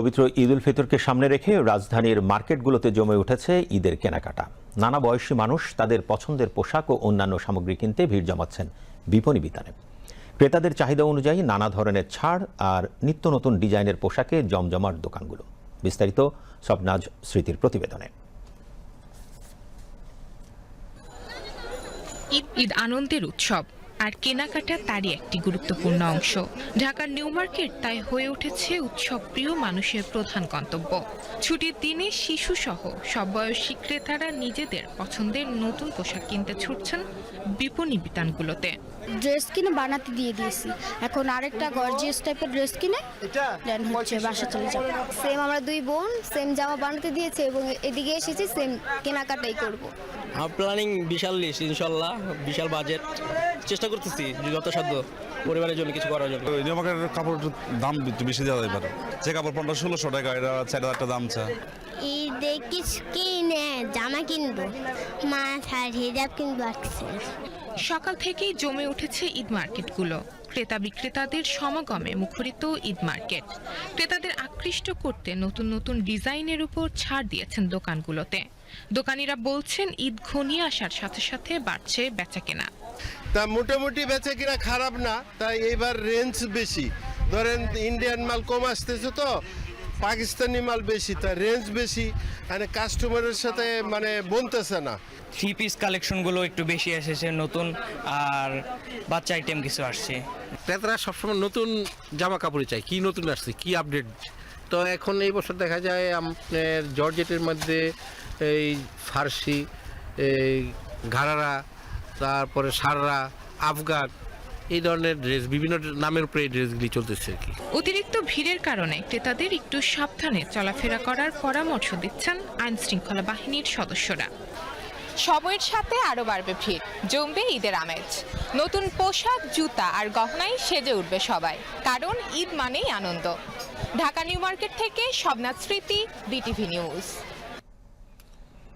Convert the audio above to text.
পবিত্র ঈদ উল ফিতরকে সামনে রেখে রাজধানীর মার্কেটগুলোতে জমে উঠেছে ঈদের কেনাকাটা। নানা বয়সী মানুষ তাদের পছন্দের পোশাক ও অন্যান্য সামগ্রী কিনতে ভিড় জমাচ্ছেন বিপণী বিতানে। ক্রেতাদের চাহিদা অনুযায়ী নানা ধরনের ছাড় আর নিত্য নতুন ডিজাইনের পোশাকে জমজমাট দোকানগুলো। বিস্তারিত স্বপ্নাজ স্মৃতির প্রতিবেদনে। ঈদ আনন্দের উৎসব। আর কেনাকাটা তারই একটি গুরুত্বপূর্ণ অংশ। ঢাকার নিউ মার্কেট তাই হয়ে উঠেছে উৎসব প্রিয় মানুষের প্রধান গন্তব্য। ছুটির দিনে শিশু সহ সব বয়সী ক্রেতারা নিজেদের পছন্দের নতুন পোশাক কিনতে ছুটছেন বিপণী বিতানগুলোতে। ড্রেস কিনে বানাতে দিয়ে দিয়েছি। এখন আরেকটা গর্জিয়াস টাইপের ড্রেস কিনে দেন হচ্ছে বাসা চলে যাব। সেম আমরা দুই বোন সেম জামা বানাতে দিয়েছে এবং এদিকে এসেছি সেম কেনাকাটাই করব। প্ল্যানিং বিশাল লিস্ট ইনশাল্লাহ বিশাল বাজেট। চেষ্টা করতেছি যত সাধ্য পরিবারের জন্য কিছু করার জন্য। নিয়মাকের কাপড় দাম একটু বেশি দেওয়া যায় পারে যে কাপড় পনেরো ষোলোশো টাকা এটা চার হাজার টাকা দাম চা। ঈদে কিছু কিনে জামা কিনবো। মা শাড়ি হিজাব কিনবো সকাল থেকেই জমে উঠেছে ঈদ মার্কেটগুলো। ক্রেতা বিক্রেতাদের সমাগমে মুখরিত ঈদ মার্কেট। ক্রেতাদের আকৃষ্ট করতে নতুন নতুন ডিজাইনের উপর ছাড় দিয়েছেন দোকানগুলোতে। দোকানিরা বলছেন, ঈদ ঘনিয়ে আসার সাথে সাথে বাড়ছে বেচাকেনা। তা মোটামুটি বেচা কিনা খারাপ না, তাই এবার রেঞ্জ বেশি। ধরেন ইন্ডিয়ান মাল কম আসতেছে তো পাকিস্তানি মাল বেশি তা রেঞ্জ বেশি মানে কাস্টমারের সাথে মানে বনতেছে না। থ্রি পিস কালেকশনগুলো একটু বেশি এসেছে নতুন আর বাচ্চা আইটেম কিছু আসছে। ক্রেতারা সবসময় নতুন জামা কাপড় চাই কি নতুন আসছে কি আপডেট তো এখন এই বছর দেখা যায় আপনার জর্জেটের মধ্যে এই ফার্সি এই ঘাড়ারা তারপরে সাররা আফগান এই ধরনের ড্রেস বিভিন্ন নামের উপরে এই ড্রেসগুলি চলতেছে আর কি। অতিরিক্ত ভিড়ের কারণে ক্রেতাদের একটু সাবধানে চলাফেরা করার পরামর্শ দিচ্ছেন আইন শৃঙ্খলা বাহিনীর সদস্যরা। সময়ের সাথে আরও বাড়বে ভিড় জমবে ঈদের আমেজ। নতুন পোশাক জুতা আর গহনায় সেজে উঠবে সবাই কারণ ঈদ মানেই আনন্দ। ঢাকা নিউ মার্কেট থেকে শবনাথ স্মৃতি বিটিভি নিউজ।